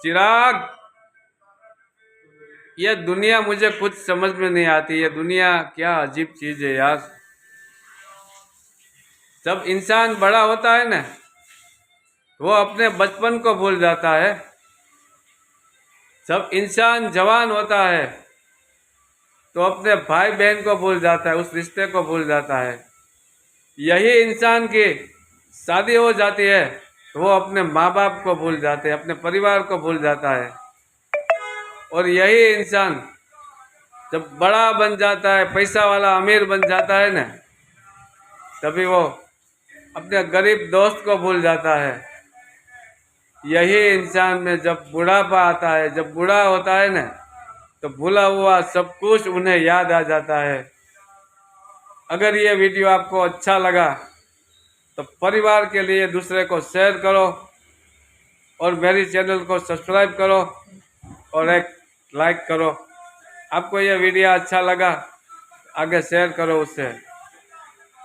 चिराग, ये दुनिया मुझे कुछ समझ में नहीं आती, ये दुनिया क्या अजीब चीज़ है यार। जब इंसान बड़ा होता है ना, वो अपने बचपन को भूल जाता है। जब इंसान जवान होता है तो अपने भाई बहन को भूल जाता है, उस रिश्ते को भूल जाता है। यही इंसान की शादी हो जाती है। वो अपने माँ बाप को भूल जाते हैं, अपने परिवार को भूल जाता है। और यही इंसान जब बड़ा बन जाता है, पैसा वाला अमीर बन जाता है ना, तभी वो अपने गरीब दोस्त को भूल जाता है। यही इंसान में जब बुढ़ापा आता है, जब बूढ़ा होता है ना तो भूला हुआ सब कुछ उन्हें याद आ जाता है। अगर ये वीडियो आपको अच्छा लगा तो परिवार के लिए दूसरे को शेयर करो और मेरी चैनल को सब्सक्राइब करो और एक लाइक करो। आपको यह वीडियो अच्छा लगा, आगे शेयर करो उससे